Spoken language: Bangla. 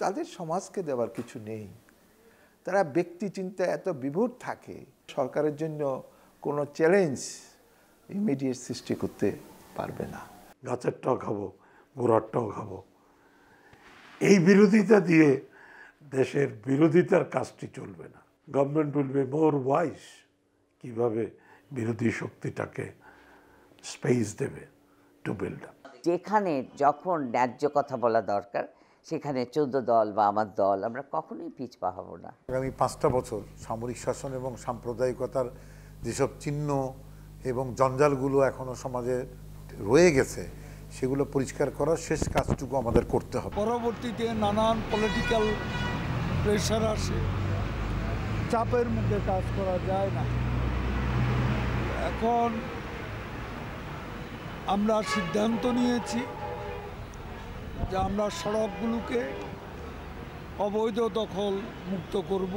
তাদের সমাজকে দেওয়ার কিছু নেই। তারা ব্যক্তি চিন্তায় এত বিভোর থাকে। সরকারের জন্য কোনো চ্যালেঞ্জ ইমিডিয়েট সৃষ্টি করতে পারবে না। গাছের টক গাছেরটাও খাব গোড়ারটাও খাব এই বিরোধিতা দিয়ে দেশের বিরোধিতার কাজটি চলবে না। Government will be more wise কীভাবে বিরোধী শক্তিটাকে স্পেস দেবে টু বিল্ড আপ যেখানে যখন ন্যায্য কথা বলা দরকার সেখানে চোদ্দ দল বা আমার দল আমরা কখনোই পিছপা হব না। আগামী পাঁচটা বছর সামরিক শাসন এবং সাম্প্রদায়িকতার যেসব চিহ্ন এবং জঞ্জালগুলো এখনও সমাজে রয়ে গেছে সেগুলো পরিষ্কার করার শেষ কাজটুকু আমাদের করতে হবে। পরবর্তীতে নানান পলিটিক্যাল প্রেশার আসে। চাপের মুখে কাজ করা যায় না। এখন আমরা সিদ্ধান্ত নিয়েছি যে আমরা সড়কগুলোকে অবৈধ দখল মুক্ত করব।